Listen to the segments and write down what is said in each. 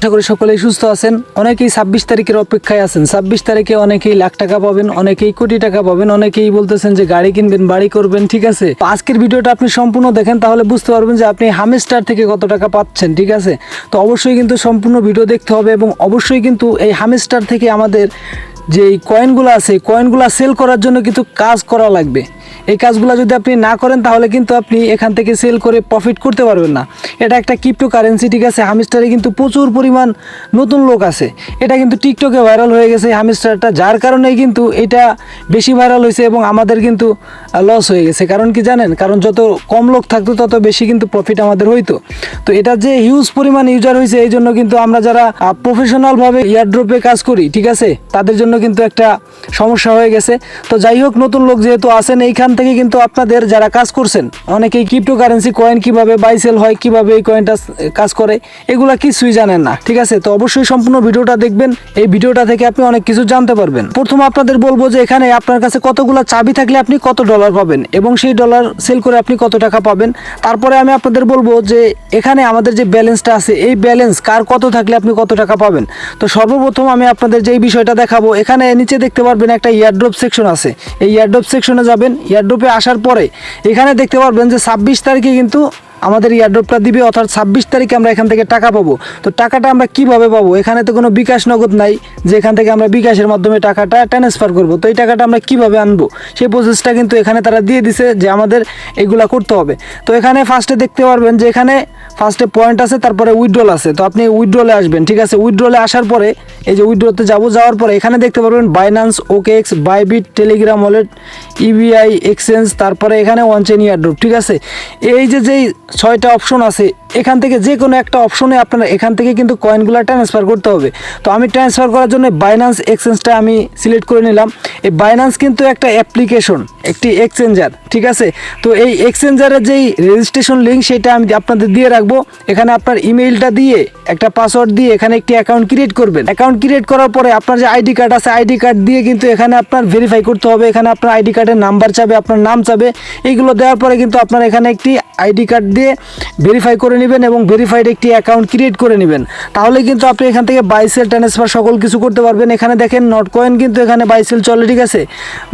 আশা করি সকলেই সুস্থ আছেন। অনেকেই ছাব্বিশ তারিখের অপেক্ষায় আছেন। ছাব্বিশ তারিখে অনেকেই লাখ টাকা পাবেন, অনেকেই কোটি টাকা পাবেন, অনেকেই বলতেছেন যে গাড়ি কিনবেন, বাড়ি করবেন, ঠিক আছে? আজকের ভিডিওটা আপনি সম্পূর্ণ দেখেন, তাহলে বুঝতে পারবেন যে আপনি হামেস্টার থেকে কত টাকা পাচ্ছেন, ঠিক আছে? তো অবশ্যই কিন্তু সম্পূর্ণ ভিডিও দেখতে হবে এবং অবশ্যই কিন্তু এই হামেস্টার থেকে আমাদের যে কয়েনগুলো আছে কয়েনগুলো সেল করার জন্য কিন্তু কাজ করা লাগবে। এই কাজগুলো যদি আপনি না করেন, তাহলে কিন্তু আপনি এখান থেকে সেল করে প্রফিট করতে পারবেন না। এটা একটা ক্রিপ্টো কারেন্সি ঠিক আছে? হামিস্টারে কিন্তু প্রচুর পরিমাণ নতুন লোক আছে। এটা কিন্তু টিকটকে ভাইরাল হয়ে গেছে এই হামিস্টারটা যার কারণেই কিন্তু এটা বেশি ভাইরাল হয়েছে এবং আমাদের কিন্তু লস হয়ে গেছে। কারণ কি জানেন? কারণ যত কম লোক থাকতো, তত বেশি কিন্তু প্রফিট আমাদের হইতো। তো এটা যে হিউজ পরিমাণ ইউজার হয়েছে, এই জন্য কিন্তু আমরা যারা প্রফেশনালভাবে ইয়ারড্রপে কাজ করি, ঠিক আছে? তাদের জন্য কিন্তু একটা সমস্যা হয়ে গেছে। তো যাই হোক, নতুন লোক যেহেতু আসেন এইখান থেকে কিন্তু আপনাদের যারা কাজ করছেন, অনেকেই ক্রিপ্টো কারেন্সি কয়েন কীভাবে বাই সেল হয়, কীভাবে এই কয়েনটা কাজ করে, এগুলা কিছুই জানেন না, ঠিক আছে? তো অবশ্যই সম্পূর্ণ ভিডিওটা দেখবেন, এই ভিডিওটা থেকে আপনি অনেক কিছু জানতে পারবেন। প্রথম আপনাদের বলব যে এখানে আপনার কাছে কতগুলো চাবি থাকলে আপনি কত ডলার পাবেন এবং সেই ডলার সেল করে আপনি কত টাকা পাবেন। তারপরে আমি আপনাদের বলব যে এখানে আমাদের যে ব্যালেন্সটা আছে, এই ব্যালেন্স কার কত থাকলে আপনি কত টাকা পাবেন? তো সর্বপ্রথম আমি আপনাদের যেই বিষয়টা দেখাবো, এখানে নিচে দেখতে পারবেন একটা ইয়ারড্রপ সেকশন আছে। এই ইয়ারড্রপ সেকশনে যাবেন ইয়ারড্রপে আসার পরে এখানে দেখতে পারবেন যে ছাব্বিশ তারিখে কিন্তু আমাদের ইয়ারড্রপটা দিবে, অর্থাৎ ছাব্বিশ তারিখে আমরা এখান থেকে টাকা পাবো। তো টাকাটা আমরা কীভাবে পাবো? এখানে তো কোনো বিকাশ নগদ নাই, যে এখান থেকে আমরা বিকাশের মাধ্যমে টাকাটা ট্রান্সফার করব। তো এই টাকাটা আমরা কীভাবে আনব? সেই প্রসেসটা কিন্তু এখানে তারা দিয়ে দিছে যে আমাদের এগুলা করতে হবে। তো এখানে ফার্স্টে দেখতে পারবেন যে এখানে ফার্স্টে পয়েন্ট আছে, তারপরে উইথড্রল আছে। তো আপনি উইথড্রলে আসবেন, ঠিক আছে? উইথড্রলে আসার পরে, এই যে উইথড্রতে যাব, যাওয়ার পরে এখানে দেখতে পারবেন Binance OKX Bybit Telegram wallet EBI exchange তারপরে এখানে ওয়ানচেন ইয়ারড্রপ ঠিক আছে? এই যে যেই ছয়টা অপশন আছে। এখান থেকে যে কোনো একটা অপশনে আপনারা এখান থেকে কিন্তু কয়েনগুলো ট্রান্সফার করতে হবে। তো আমি ট্রান্সফার করার জন্য বাইনান্স এক্সচেঞ্জটা আমি সিলেক্ট করে নিলাম। এই বাইনান্স কিন্তু একটা অ্যাপ্লিকেশন একটি এক্সচেঞ্জার ঠিক আছে? তো এই এক্সচেঞ্জারের যেই রেজিস্ট্রেশন লিঙ্ক সেটা আমি আপনাদের দিয়ে রাখব। এখানে আপনার ইমেইলটা দিয়ে, একটা পাসওয়ার্ড দিয়ে এখানে একটি অ্যাকাউন্ট ক্রিয়েট করবেন। অ্যাকাউন্ট ক্রিয়েট করার পরে আপনার যে আইডি কার্ড আছে আইডি কার্ড দিয়ে কিন্তু এখানে আপনার ভেরিফাই করতে হবে। এখানে আপনার আইডি কার্ডের নাম্বার চাবে, আপনার নাম চাবে। এইগুলো দেওয়ার পরে কিন্তু আপনার এখানে একটি আইডি কার্ড দিয়ে ভেরিফাই করে নেবেন এবং ভেরিফাইড একটি অ্যাকাউন্ট ক্রিয়েট করে নেবেন। তাহলে কিন্তু আপনি এখান থেকে বাইসেল ট্রান্সফার সকল কিছু করতে পারবেন। এখানে দেখেন নট কয়েন কিন্তু এখানে বাইসেল চলে, ঠিক আছে?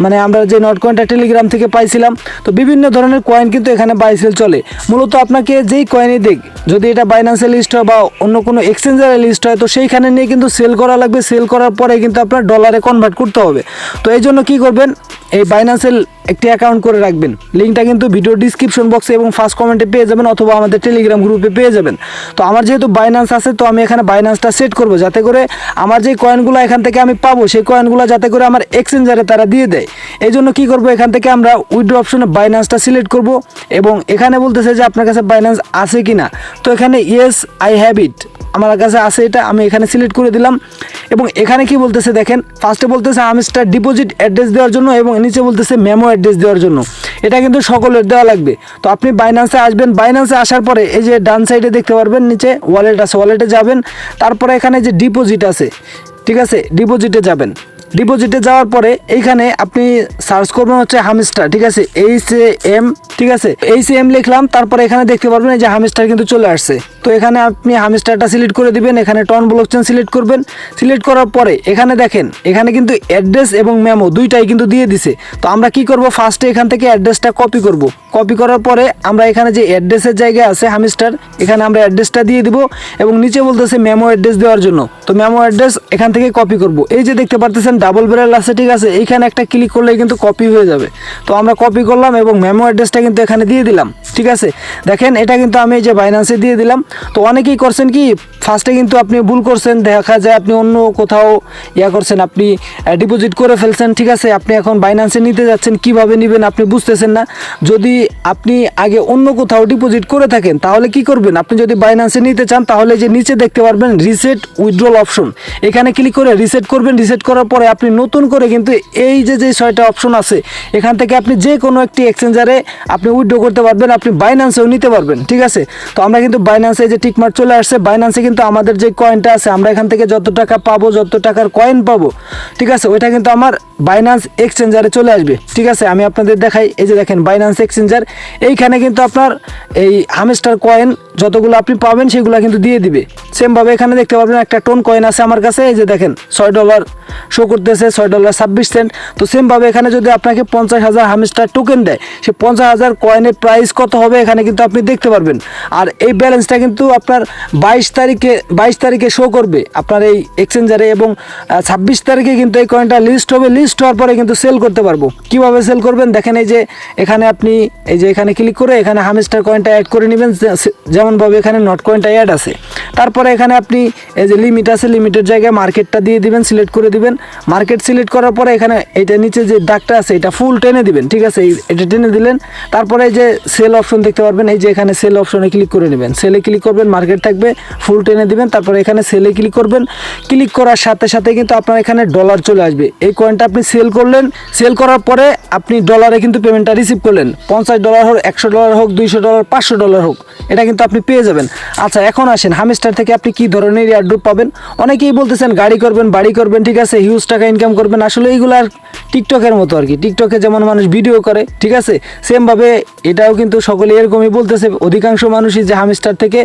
মানে আমরা যে নট কয়েনটা টেলিগ্রাম থেকে পাইছিলাম, তো বিভিন্ন ধরনের কয়েন কিন্তু এখানে বাইসেল চলে। মূলত আপনাকে যেই কয়েনই দেখ যদি এটা বাইন্যান্সে লিস্ট হয় বা অন্য কোনো এক্সচেঞ্জারে লিস্ট হয়, তো সেইখানে নিয়ে কিন্তু সেল করা লাগবে। সেল করার পরে কিন্তু আপনার ডলারে কনভার্ট করতে হবে। তো এই জন্য কী করবেন, এই বাইন্যান্সের একটি অ্যাকাউন্ট করে রাখবেন। লিঙ্কটা কিন্তু ভিডিও ডিসক্রিপশন বক্সে এবং ফার্স্ট কমেন্টে পেয়ে যাবেন অথবা আমাদের টেলিগ্রাম গ্রুপে পেয়ে যাবেন। তো আমার যেহেতু বাইন্যান্স আছে, তো আমি এখানে বাইন্যান্সটা সেট করব যাতে করে আমার যে কয়েনগুলো এখান থেকে আমি পাবো, সেই কয়েনগুলো যাতে করে আমার এক্সচেঞ্জারে তারা দিয়ে দেয়। এই জন্য কী করব, এখান থেকে আমরা উইড্রো অপশনে বাইন্যান্সটা সিলেক্ট করব এবং এখানে বলতেছে যে আপনার কাছে বাইন্যান্স আছে কি না তো এখানে ইয়েস আই হ্যাভ ইট আমার কাছে আছে এটা, আমি এখানে সিলেক্ট করে দিলাম এবং এখানে কি বলতেছে দেখেন ফার্স্টে বলতেছে আমিস্টার ডিপোজিট অ্যাড্রেস দেওয়ার জন্য এবং নিচে বলতেছে মেমো অ্যাড্রেস দেওয়ার জন্য। এটা কিন্তু সকলের দেওয়া লাগবে। তো আপনি বাইন্যান্সে আসবেন বাইন্যান্সে আসার পরে এই যে ডান সাইডে দেখতে পারবেন, নিচে ওয়ালেট আছে ওয়ালেটে যাবেন, তারপরে এখানে যে ডিপোজিট আছে, ঠিক আছে ডিপোজিটে যাবেন। ডিপোজিটে যাওয়ার পরে এইখানে আপনি সার্চ করবেন হচ্ছে হামিস্টার ঠিক আছে? এইচ এম ঠিক আছে? এইচ এম লিখলাম, তারপরে এখানে দেখতে পারবেন যে হামিস্টার কিন্তু চলে আসছে। তো এখানে আপনি হামিস্টারটা সিলেক্ট করে দিবেন, এখানে টন ব্লক চেন সিলেক্ট করবেন। সিলেক্ট করার পরে এখানে দেখেন, এখানে কিন্তু অ্যাড্রেস এবং মেমো দুইটাই কিন্তু দিয়ে দিছে। তো আমরা কি করব? ফার্স্টে এখান থেকে অ্যাড্রেসটা কপি করব। কপি করার পরে আমরা এখানে যে অ্যাড্রেসের জায়গায় আছে হামিস্টার এখানে আমরা অ্যাড্রেসটা দিয়ে দিব এবং নিচে বলতেছে মেমো অ্যাড্রেস দেওয়ার জন্য। তো মেমো অ্যাড্রেস এখান থেকে কপি করব। এই যে দেখতে পারতেছেন ডাবল ব্যারেল আছে, ঠিক আছে? এইখানে একটা ক্লিক করলে কিন্তু কপি হয়ে যাবে। তো আমরা কপি করলাম এবং মেমো অ্যাড্রেসটা কিন্তু এখানে দিয়ে দিলাম, ঠিক আছে? দেখেন, এটা কিন্তু আমি এই যে বাইন্যান্সে দিয়ে দিলাম। তো অনেকেই করছেন কি ফার্স্টে কিন্তু আপনি ভুল করছেন, দেখা যায় আপনি অন্য কোথাও ইয়া করছেন, আপনি ডিপোজিট করে ফেলছেন, ঠিক আছে? আপনি এখন বাইন্যান্সে নিতে যাচ্ছেন, কীভাবে নেবেন আপনি বুঝতেছেন না। যদি আপনি আগে অন্য কোথাও ডিপোজিট করে থাকেন, তাহলে কি করবেন? আপনি যদি বাইন্যান্সে নিতে চান, তাহলে যে নিচে দেখতে পারবেন রিসেট উইথড্রল অপশন এখানে ক্লিক করে রিসেট করবেন রিসেট করার পরে আপনি নতুন করে কিন্তু এই যে যে ছয়টা অপশন আছে, এখান থেকে আপনি যে কোনো একটি এক্সচেঞ্জারে আপনি উইথড্র করতে পারবেন, আপনি বাইন্যান্সেও নিতে পারবেন, ঠিক আছে? তো আমরা কিন্তু বাইন্যান্সে যে টিকমার্ক চলে আসছে বাইন্যান্সে কিন্তু আমাদের যে কয়েনটা আছে, আমরা এখান থেকে যত টাকা পাবো, যত টাকার কয়েন পাবো, ঠিক আছে? ওইটা কিন্তু আমার বাইন্যান্স এক্সচেঞ্জারে চলে আসবে, ঠিক আছে? আমি আপনাদের দেখাই, এই যে দেখেন বাইন্যান্স এক্সচেঞ্জার এইখানে কিন্তু আপনার এই হামেস্টার কয়েন যতগুলো আপনি পাবেন, সেগুলো কিন্তু দিয়ে দিবে। সেমভাবে এখানে দেখতে পাবেন, একটা টোন কয়েন আছে আমার কাছে, এই যে দেখেন, ছয় ডলার শো করতেছে ছয় ডলার ছাব্বিশ সেন্ট। তো সেমভাবে এখানে যদি আপনাকে পঞ্চাশ হাজার হামেস্টার টোকেন দেয়, সে পঞ্চাশ হাজার কয়েনের প্রাইস কত হবে এখানে কিন্তু আপনি দেখতে পারবেন। আর এই ব্যালেন্সটা কিন্তু আপনার বাইশ তারিখে বাইশ তারিখে শো করবে আপনার এই এক্সচেঞ্জারে এবং ছাব্বিশ তারিখে কিন্তু এই কয়েনটা লিস্ট হবে লিস্ট হওয়ার পরে কিন্তু সেল করতে পারব। কীভাবে সেল করবেন? দেখেন এই যে, এখানে আপনি এই যে এখানে ক্লিক করে এখানে হামেস্টার কয়েনটা অ্যাড করে নেবেন। যেমনভাবে এখানে নট কয়েনটা অ্যাড আছে। তারপরে এখানে আপনি এই যে লিমিট আছে লিমিটের জায়গায় মার্কেটটা দিয়ে দিবেন সিলেক্ট করে দিবেন। মার্কেট সিলেক্ট করার পরে এখানে এইটা নিচে যে দাগটা আছে, এটা ফুল টেনে দিবেন, ঠিক আছে? এটা টেনে দিলেন, তারপরে যে সেল অপশন দেখতে পারবেন, এই যে এখানে সেল অপশনে ক্লিক করে নেবেন। সেলে ক্লিক করবেন মার্কেট থাকবে ফুল টেনে দিবেন, তারপরে এখানে সেলে ক্লিক করবেন। ক্লিক করার সাথে সাথে কিন্তু আপনার এখানে ডলার চলে আসবে। এই কয়েনটা আপনি সেল করলেন সেল করার পরে আপনি ডলারে কিন্তু পেমেন্টটা রিসিভ করলেন। পঞ্চাশ ডলার হোক, একশো ডলার হোক, দুইশো ডলার পাঁচশো ডলার হোক, এটা কিন্তু আপনি পেয়ে যাবেন। আচ্ছা এখন আসেন হামেস্টার থেকে আপনি কি ধরনের এয়ারড্রপ পাবেন? অনেকেই বলতেছেন, গাড়ি করবেন, বাড়ি করবেন, ঠিক আছে? হিউজ টাকা ইনকাম করবেন, আসলে এইগুলো আর টিকটকের মতো আর কি। টিকটকে যেমন মানুষ ভিডিও করে, ঠিক আছে? সেমভাবে এটাও কিন্তু সকলে এরকমই বলতেছে, অধিকাংশ মানুষই যে হামেস্টার থেকে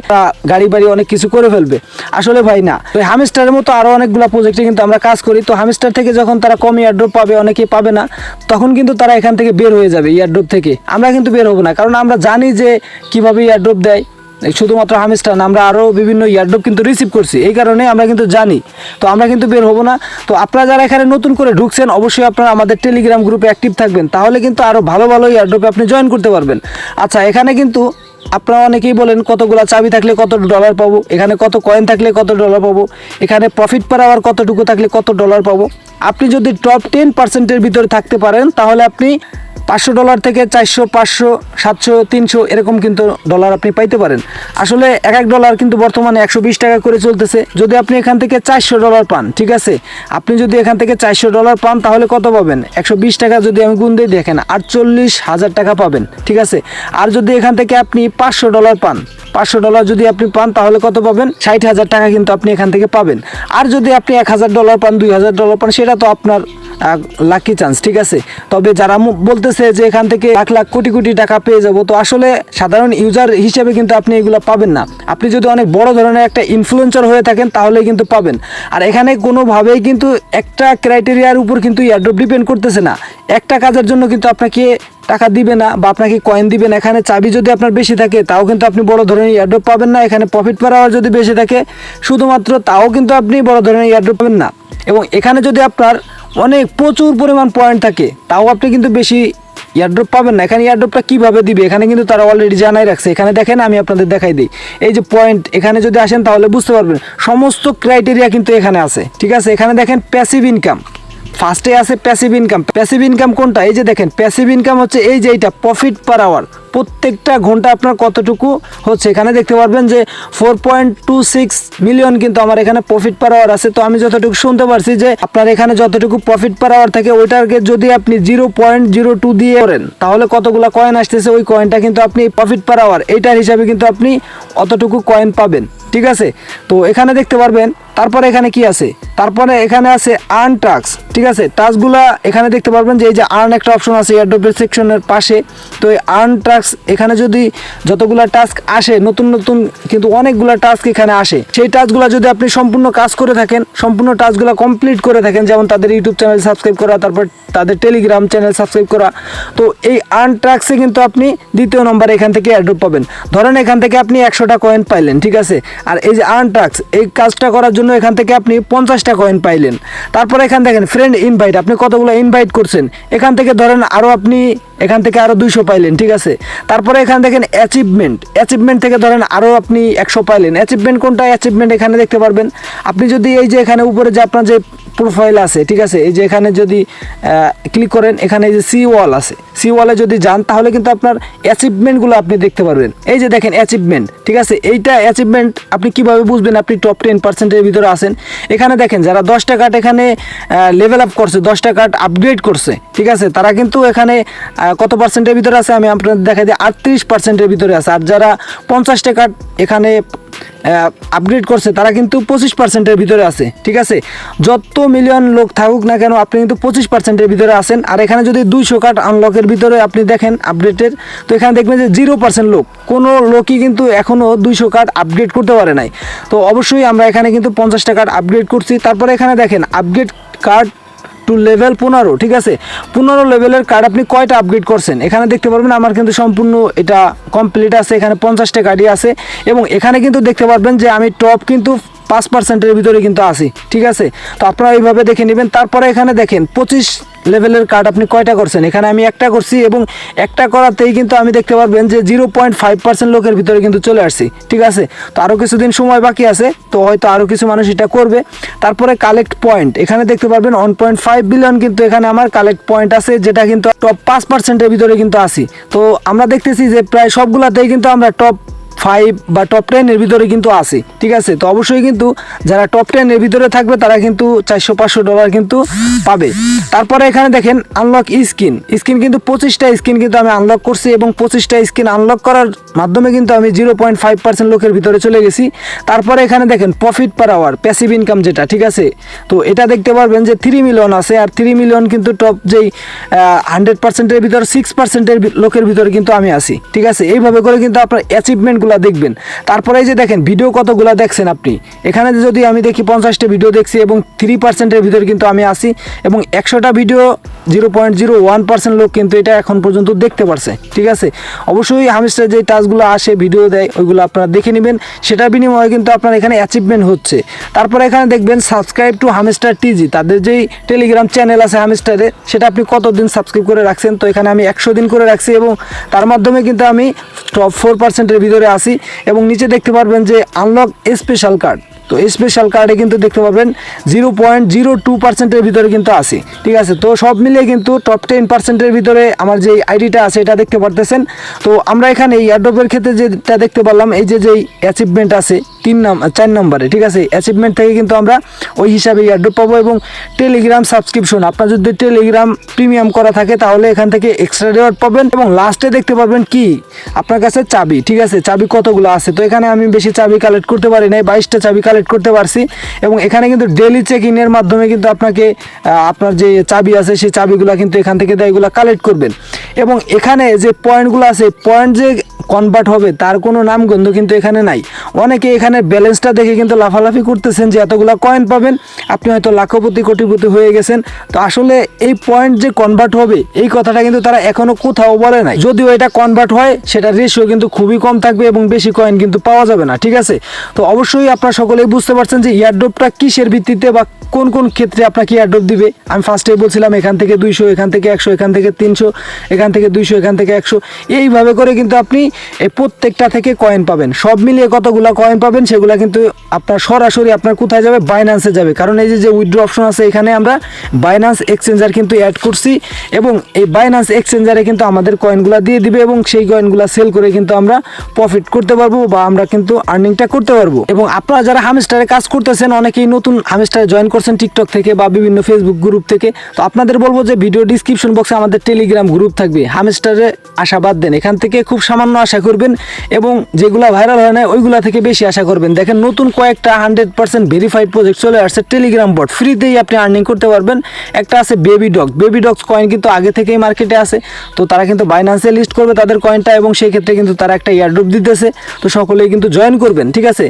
গাড়ি বাড়ি অনেক কিছু করে ফেলবে। আসলে ভাই না তো হামেস্টারের মতো আরও অনেকগুলো প্রজেক্টে কিন্তু আমরা কাজ করি। তো হামেস্টার থেকে যখন তারা কম ইয়ারড্রপ পাবে, অনেকেই পাবে না, তখন কিন্তু তারা এখান থেকে বের হয়ে যাবে ইয়ারড্রপ থেকে। আমরা কিন্তু বের হব না, কারণ আমরা জানি যে কীভাবে ইয়ারড্রপ দেয়। শুধুমাত্র হামিস্টার না, আমরা আরও বিভিন্ন ইয়ারড্রপ কিন্তু রিসিভ করছি। এই কারণে আমরা কিন্তু জানি। তো আমরা কিন্তু বের হব না। তো আপনারা যারা এখানে নতুন করে ঢুকছেন, অবশ্যই আপনারা আমাদের টেলিগ্রাম গ্রুপে অ্যাক্টিভ থাকবেন। তাহলে কিন্তু আরও ভালো ভালো ইয়ারড্রপে আপনি জয়েন করতে পারবেন। আচ্ছা এখানে কিন্তু আপনারা অনেকেই বলেন, কতগুলো চাবি থাকলে কত ডলার পাবো? এখানে কত কয়েন থাকলে কত ডলার পাবো? এখানে প্রফিট পার আওয়ার কতটুকু থাকলে কত ডলার পাবো? আপনি যদি টপ টেন পার্সেন্টের ভিতরে থাকতে পারেন, তাহলে আপনি পাঁচশো ডলার থেকে চারশো, পাঁচশো, সাতশো, তিনশো এরকম কিন্তু ডলার আপনি পাইতে পারেন। আসলে এক এক ডলার কিন্তু বর্তমানে একশো বিশ টাকা করে চলতেছে। যদি আপনি এখান থেকে চারশো ডলার পান, ঠিক আছে? আপনি যদি এখান থেকে চারশো ডলার পান, তাহলে কত পাবেন? একশো বিশ টাকা যদি আমি গুণ দিয়ে দেখেন, আটচল্লিশ হাজার টাকা পাবেন, ঠিক আছে? আর যদি এখান থেকে আপনি পাঁচশো ডলার পান পাঁচশো ডলার যদি আপনি পান, তাহলে কত পাবেন? ষাট হাজার টাকা কিন্তু আপনি এখান থেকে পাবেন। আর যদি আপনি এক হাজার ডলার পান, দুই হাজার ডলার পান, সেটা তো আপনার লাকি চান্স ঠিক আছে? তবে যারা বলতেছে যে এখান থেকে লাখ লাখ কোটি কোটি টাকা পেয়ে যাব, তো আসলে সাধারণ ইউজার হিসেবে কিন্তু আপনি এগুলো পাবেন না। আপনি যদি অনেক বড় ধরনের একটা ইনফ্লুয়েন্সার হয়ে থাকেন, তাহলে কিন্তু পাবেন। আর এখানে কোনোভাবেই কিন্তু একটা ক্রাইটেরিয়ার উপর কিন্তু ইয়ারড্রপ ডিপেন্ড করতেছে না। একটা কাজের জন্য কিন্তু আপনাকে টাকা দিবে না বা আপনাকে কয়েন দিবে না, এখানে চাবি যদি আপনার বেশি থাকে, তাও কিন্তু আপনি বড় ধরনের ইয়ারড্রপ পাবেন না, এখানে প্রফিট পার আওয়ার যদি বেশি থাকে, শুধুমাত্র তাও কিন্তু আপনি বড় ধরনের ইয়ারড্রপ পাবেন না। এবং এখানে যদি আপনার অনেক প্রচুর পরিমাণ পয়েন্ট থাকে, তাও আপনি কিন্তু বেশি ইয়ারড্রপ পাবেন না। এখানে ইয়ারড্রপটা কীভাবে দিবে, এখানে কিন্তু তারা অলরেডি জানাই রাখছে। এখানে দেখেন, আমি আপনাদের দেখাই দিই। এই যে পয়েন্ট এখানে যদি আসেন তাহলে বুঝতে পারবেন, সমস্ত ক্রাইটেরিয়া কিন্তু এখানে আছে। ঠিক আছে, এখানে দেখেন প্যাসিভ ইনকাম ফার্স্টে আছে প্যাসিভ ইনকাম প্যাসিভ ইনকাম কোনটা? এই যে দেখেন প্যাসিভ ইনকাম হচ্ছে এই যে এইটা প্রফিট পার আওয়ার প্রত্যেকটা ঘণ্টা আপনার কতটুকু হচ্ছে? এখানে দেখতে পারবেন যে four point two six million কিন্তু আমার এখানে প্রফিট পার আওয়ার আছে। তো আমি যতটুকু শুনতে পারছি যে আপনার এখানে যতটুকু প্রফিট পার আওয়ার থাকে ওইটাকে যদি আপনি জিরো পয়েন্ট জিরো টু দিয়ে করেন, তাহলে কতগুলো কয়েন আসতেছে? ওই কয়েনটা কিন্তু আপনি প্রফিট পার আওয়ার এইটার হিসাবে কিন্তু আপনি অতটুকু কয়েন পাবেন। ঠিক আছে? তো এখানে দেখতে পারবেন, তারপরে এখানে কি আছে? তারপরে এখানে আছে আর্ন টাক্স ঠিক আছে? টাস্কগুলা এখানে দেখতে পারবেন যে এই যে আর্ন একটা অপশন আছে এয়ারড্রপের সেকশনের পাশে। তো এই আর্ন টাস্ক এখানে যদি যতগুলা টাস্ক আসে, নতুন নতুন কিন্তু অনেকগুলা টাস্ক এখানে আসে। সেই টাস্কগুলো যদি আপনি সম্পূর্ণ কাজ করে থাকেন, সম্পূর্ণ টাস্কগুলো কমপ্লিট করে থাকেন, যেমন তাদের ইউটিউব চ্যানেল সাবস্ক্রাইব করা, তারপর তাদের টেলিগ্রাম চ্যানেল সাবস্ক্রাইব করা, তো এই আর্ন টাস্কে কিন্তু আপনি দ্বিতীয় নম্বরে এখান থেকে এয়ারড্রপ পাবেন। ধরেন এখান থেকে আপনি একশোটা কয়েন পাইলেন, ঠিক আছে? আর এই যে আর্ন ট্রাক্স এই কাজটা করার জন্য এখান থেকে আপনি পঞ্চাশটা কয়েন পাইলেন। তারপরে এখান দেখেন ফ্রেন্ড ইনভাইট আপনি কতগুলো ইনভাইট করছেন? এখান থেকে ধরেন আরও আপনি এখান থেকে আরও দুইশো পাইলেন, ঠিক আছে? তারপরে এখানে দেখেন অ্যাচিভমেন্ট অ্যাচিভমেন্ট থেকে ধরেন আরও আপনি একশো পাইলেন। অ্যাচিভমেন্ট কোনটা? অ্যাচিভমেন্ট এখানে দেখতে পারবেন। আপনি যদি এই যে এখানে উপরে যে আপনার যে প্রোফাইল আছে, ঠিক আছে? এই যে এখানে যদি ক্লিক করেন, এখানে এই যে সি ওয়াল আছে। সি ওয়ালে যদি যান, তাহলে কিন্তু আপনার অ্যাচিভমেন্টগুলো আপনি দেখতে পারবেন। এই যে দেখেন অ্যাচিভমেন্ট ঠিক আছে? এইটা অ্যাচিভমেন্ট আপনি কীভাবে বুঝবেন? আপনি টপ টেন পার্সেন্টের ভিতরে আসেন এখানে দেখেন, যারা দশটা কার্ড এখানে লেভেল আপ করছে, দশটা কার্ড আপগ্রেড করছে, ঠিক আছে? তারা কিন্তু এখানে কত পার্সেন্টের ভিতরে আছে? আমি আপনাদের দেখাই দিই, আটত্রিশ পার্সেন্টের ভিতরে আছে। আর যারা পঞ্চাশ কার্ড এখানে আপগ্রেড করছে, তারা কিন্তু পঁচিশ পার্সেন্টের ভিতরে আছে, ঠিক আছে? যত মিলিয়ন লোক থাকুক না কেন, আপনি কিন্তু পঁচিশ পার্সেন্টের ভিতরে আছেন। আর এখানে যদি দুইশো কার্ড আনলকের ভিতরে আপনি দেখেন আপডেটের তো এখানে দেখবেন যে জিরো পার্সেন্ট লোক। কোনো লোকই কিন্তু এখনও দুইশো কার্ড আপগ্রেড করতে পারে নাই। তো অবশ্যই আমরা এখানে কিন্তু পঞ্চাশটা কার্ড আপগ্রেড করছি। তারপরে এখানে দেখেন আপগ্রেড কার্ড টু লেভেল পনেরো, ঠিক আছে? পনেরো লেভেলের কার্ড আপনি কয়টা আপগ্রেড করছেন? এখানে দেখতে পারবেন আমার কিন্তু সম্পূর্ণ এটা কমপ্লিট আছে, এখানে পঞ্চাশটা কার্ডই আছে। এবং এখানে কিন্তু দেখতে পারবেন যে আমি টপ কিন্তু পাঁচ পার্সেন্টের ভিতরে কিন্তু আসি ঠিক আছে? তো আপনারা এইভাবে দেখে নেবেন। তারপরে এখানে দেখেন, পঁচিশ লেভেলের কার্ড আপনি কয়টা করছেন? এখানে আমি একটা করছি এবং একটা করাতেই কিন্তু আমি দেখতে পারবেন যে জিরো পয়েন্ট ফাইভ পার্সেন্ট লোকের ভিতরে কিন্তু চলে আসছি, ঠিক আছে? তো আরও কিছুদিন সময় বাকি আছে, তো হয়তো আরও কিছু মানুষ এটা করবে। তারপরে কালেক্ট পয়েন্ট এখানে দেখতে পারবেন ওয়ান পয়েন্ট ফাইভ বিলিয়ন কিন্তু এখানে আমার কালেক্ট পয়েন্ট আছে, যেটা কিন্তু টপ পাঁচ পার্সেন্টের ভিতরে কিন্তু আসি তো আমরা দেখতেছি যে প্রায় সবগুলাতেই কিন্তু আমরা টপ ফাইভ বা টপ টেনের ভিতরে কিন্তু আছে, ঠিক আছে? তো অবশ্যই কিন্তু যারা টপ টেনের ভিতরে থাকবে, তারা কিন্তু চারশো পাঁচশো ডলার কিন্তু পাবে। তারপরে এখানে দেখেন আনলক স্কিন স্কিন কিন্তু পঁচিশটা স্কিন কিন্তু আমি আনলক করছি এবং পঁচিশটা স্কিন আনলক করার মাধ্যমে কিন্তু আমি জিরো পয়েন্ট ফাইভ পার্সেন্ট লোকের ভিতরে চলে গেছি। তারপরে এখানে দেখেন profit per hour passive income যেটা, ঠিক আছে? তো এটা দেখতে পারবেন যে থ্রি মিলিয়ন আছে, আর থ্রি মিলিয়ন কিন্তু টপ যেই হান্ড্রেড পার্সেন্টের ভিতরে সিক্স পার্সেন্টের লোকের ভিতরে কিন্তু আমি আছি, ঠিক আছে? এইভাবে করে কিন্তু আপনার অ্যাচিভমেন্টগুলো দেখবেন? তারপরে যে দেখেন ভিডিও কতগুলো দেখছেন আপনি? এখানে যদি আমি দেখি পঞ্চাশটা ভিডিও দেখছি এবং থ্রি পার্সেন্টের ভিতরে কিন্তু আমি আসি এবং একশোটা video zero point zero one percent লোক কিন্তু এটা এখন পর্যন্ত দেখতে পারছে, ঠিক আছে? অবশ্যই হামিস্টার যে টাচগুলো আসে ভিডিও দেয়, ওইগুলো আপনারা দেখে নেবেন। সেটার বিনিময়ে কিন্তু আপনার এখানে অ্যাচিভমেন্ট হচ্ছে। তারপরে এখানে দেখবেন সাবস্ক্রাইব টু হামিস্টার টিজি তাদের যেই টেলিগ্রাম চ্যানেল আছে হামিস্টারে সেটা আপনি কতদিন সাবস্ক্রাইব করে রাখছেন? তো এখানে আমি একশো দিন করে রাখছি এবং তার মাধ্যমে কিন্তু আমি টপ ফোর পার্সেন্টের ভিতরে আসি এবং নিচে দেখতে পারবেন যে আনলক স্পেশাল কার্ড তো স্পেশাল কার্ডে কিন্তু দেখতে পাবেন জিরো পয়েন্ট জিরো টু পার্সেন্টের ভিতরে কিন্তু আছে, ঠিক আছে? তো সব মিলিয়ে কিন্তু টপ টেন পার্সেন্টের ভিতরে আমার যে আইডিটা আছে এটা দেখতে পারতেছেন। তো আমরা এখানে এই অ্যাডোপের ক্ষেত্রে যেটা দেখতে পারলাম, এই যে যেই অ্যাচিভমেন্ট আছে, তিন নাম্বার চার নম্বরে, ঠিক আছে? অ্যাচিভমেন্ট থেকে কিন্তু আমরা ওই হিসাবে এয়ারড্রপ পাবো এবং টেলিগ্রাম সাবস্ক্রিপশন আপনার যদি টেলিগ্রাম প্রিমিয়াম করা থাকে তাহলে এখান থেকে এক্সট্রা রেওয়ার্ড পাবেন এবং লাস্টে দেখতে পারবেন কি? আপনার কাছে চাবি, ঠিক আছে? চাবি কতগুলো আছে? তো এখানে আমি বেশি চাবি কালেক্ট করতে পারি নাই, বাইশটা চাবি কালেক্ট করতে পারছি এবং এখানে কিন্তু ডেলি চেক ইনের মাধ্যমে কিন্তু আপনাকে আপনার যে চাবি আছে সেই চাবিগুলো কিন্তু এখান থেকে এগুলো কালেক্ট করবেন। এবং এখানে যে পয়েন্টগুলো আছে পয়েন্ট যে কনভার্ট হবে, তার কোনো নামগন্ধ কিন্তু এখানে নাই। অনেকে এখানে ব্যালেন্সটা দেখে কিন্তু লাফালাফি করতেছেন যে এতগুলো কয়েন পাবেন, আপনি হয়তো লাখপতি, কোটিপতি হয়ে গেছেন। তো আসলে এই পয়েন্ট যে কনভার্ট হবে, এই কথাটা কিন্তু তারা এখনও কোথাও বলে নাই। যদিও এটা কনভার্ট হয়, সেটা রেশিও কিন্তু খুবই কম থাকবে এবং বেশি কয়েন কিন্তু পাওয়া যাবে না, ঠিক আছে? তো অবশ্যই আপনারা সকলেই বুঝতে পারছেন যে ইয়ারড্রপটা কিসের ভিত্তিতে বা কোন কোন ক্ষেত্রে আপনাকে ইয়ারড্রপ দিবে। আমি ফার্স্টেই বলছিলাম এখান থেকে দুইশো, এখান থেকে একশো, এখান থেকে তিনশো, এখান থেকে দুইশো, এখান থেকে একশো। এইভাবে করে কিন্তু আপনি এই প্রত্যেকটা থেকে কয়েন পাবেন। সব মিলিয়ে কতগুলো কয়েন পাবেন সেগুলো কিন্তু আপনার সরাসরি আপনার কোথায় যাবে? বাইন্যান্সে যাবে। কারণ এই যে উইথড্র অপশন আছে, এখানে আমরা বাইন্যান্স এক্সচেঞ্জার কিন্তু অ্যাড করছি এবং এই বাইন্যান্স এক্সচেঞ্জারে কিন্তু আমাদের কয়েনগুলো দিয়ে দিবে এবং সেই কয়েনগুলো সেল করে কিন্তু আমরা প্রফিট করতে পারব বা আমরা কিন্তু আর্নিংটা করতে পারব। এবং আপনারা যারা হামিস্টারে কাজ করতেছেন, অনেকেই নতুন হামিস্টারে জয়েন করছেন টিকটক থেকে বা বিভিন্ন ফেসবুক গ্রুপ থেকে। তো আপনাদের বলব যে ভিডিও ডিসক্রিপশন বক্সে আমাদের টেলিগ্রাম গ্রুপ থাকবে। হামিস্টারে আশা বাদ দেন। এখান থেকে খুব সামান্য আশা করবেন এবং যেগুলা ভাইরাল হয় না ওইগুলা থেকে বেশি আশা করবেন। দেখেন, নতুন কয়েকটা হান্ড্রেড পার্সেন্ট ভেরিফাইড প্রজেক্ট চলে আসছে টেলিগ্রাম বট ফ্রিতেই আপনি আর্নিং করতে পারবেন। একটা আছে baby dog baby dogs coin কিন্তু আগে থেকেই মার্কেটে আছে। তো তারা কিন্তু বাইন্যান্সে লিস্ট করবে তাদের কয়েনটা এবং সেই ক্ষেত্রে কিন্তু তারা একটা ইয়ারড্রপ দিতেছে। তো সকলেই কিন্তু জয়েন করবেন, ঠিক আছে?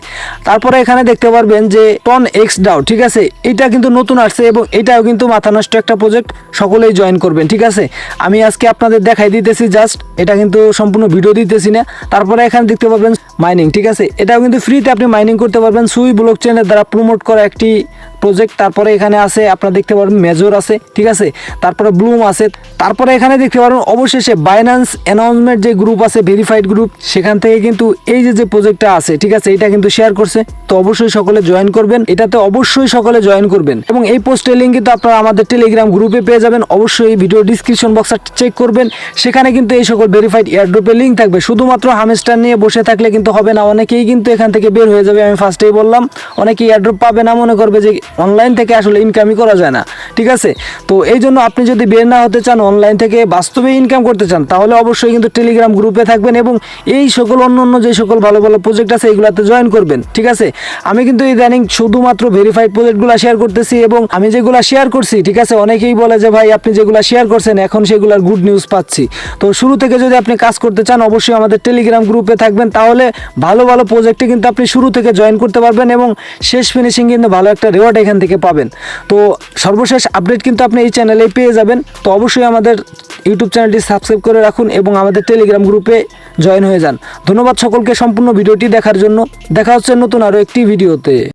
তারপরে এখানে দেখতে পারবেন যে টন এক্স ডাও ঠিক আছে? এটা কিন্তু নতুন আসছে এবং এটাও কিন্তু মাথা নষ্ট একটা প্রজেক্ট সকলেই জয়েন করবেন, ঠিক আছে? আমি আজকে আপনাদের দেখাই দিতেছি জাস্ট এটা কিন্তু সম্পূর্ণ ভিডিও দিতেছি। না তারপরে এখানে দেখতে পারবেন মাইনিং ঠিক আছে? এটাও কিন্তু ফ্রিতে আপনি মাইনিং করতে পারবেন। সুই ব্লক চেনের দ্বারা প্রমোট করা একটি প্রজেক্ট তারপরে এখানে আছে, আপনারা দেখতে পারবেন মেজর আছে, ঠিক আছে? তারপরে ব্লুম আছে, তারপরে এখানে দেখতে পারবেন অবশেষে বাইন্যান্স অ্যানাউন্সমেন্ট যে গ্রুপ আছে ভেরিফাইড গ্রুপ সেখান থেকে কিন্তু এই যে যে প্রজেক্টটা আছে, ঠিক আছে? এটা কিন্তু শেয়ার করছে। তো অবশ্যই সকলে জয়েন করবেন। এটাতে অবশ্যই সকলে জয়েন করবেন। এবং এই পোস্টের লিঙ্ক কিন্তু আপনারা আমাদের টেলিগ্রাম গ্রুপে পেয়ে যাবেন। অবশ্যই ভিডিও ডিসক্রিপশন বক্সটা চেক করবেন। সেখানে কিন্তু এই সকল ভেরিফাইড এয়ারড্রপের লিঙ্ক থাকবে। শুধুমাত্র হামেস্টার নিয়ে বসে থাকলে কিন্তু হবে না। অনেকেই কিন্তু এখান থেকে বের হয়ে যাবে, আমি ফার্স্টেই বললাম। অনেকেই এয়ারড্রপ পাবে না, মনে করবে যে অনলাইন থেকে আসলে ইনকামই করা যায় না, ঠিক আছে? তো এই জন্য আপনি যদি বের না হতে চান অনলাইন থেকে বাস্তবে ইনকাম করতে চান, তাহলে অবশ্যই কিন্তু টেলিগ্রাম গ্রুপে থাকবেন এবং এই সকল অন্য অন্য যে সকল ভালো ভালো প্রজেক্ট আছে, এগুলাতে জয়েন করবেন, ঠিক আছে? আমি কিন্তু ইদানিং শুধুমাত্র ভেরিফাইড প্রজেক্টগুলো শেয়ার করতেছি এবং আমি যেগুলো শেয়ার করছি, ঠিক আছে? অনেকেই বলে যে, ভাই, আপনি যেগুলো শেয়ার করছেন, এখন সেগুলোর গুড নিউজ পাচ্ছি। তো শুরু থেকে যদি আপনি কাজ করতে চান, অবশ্যই আমাদের টেলিগ্রাম গ্রুপে থাকবেন, তাহলে ভালো ভালো প্রজেক্টে কিন্তু আপনি শুরু থেকে জয়েন করতে পারবেন এবং শেষ ফিনিশিং কিন্তু ভালো একটা রেওয়ার্ড এখান থেকে পাবেন। তো সর্বশেষ আপডেট কিন্তু আপনি এই চ্যানেলে পেয়ে যাবেন। তো অবশ্যই আমাদের ইউটিউব চ্যানেলটি সাবস্ক্রাইব করে রাখুন এবং আমাদের টেলিগ্রাম গ্রুপে জয়েন হয়ে যান। ধন্যবাদ সকলকে সম্পূর্ণ ভিডিওটি দেখার জন্য। দেখা হচ্ছে নতুন আরও একটি ভিডিওতে।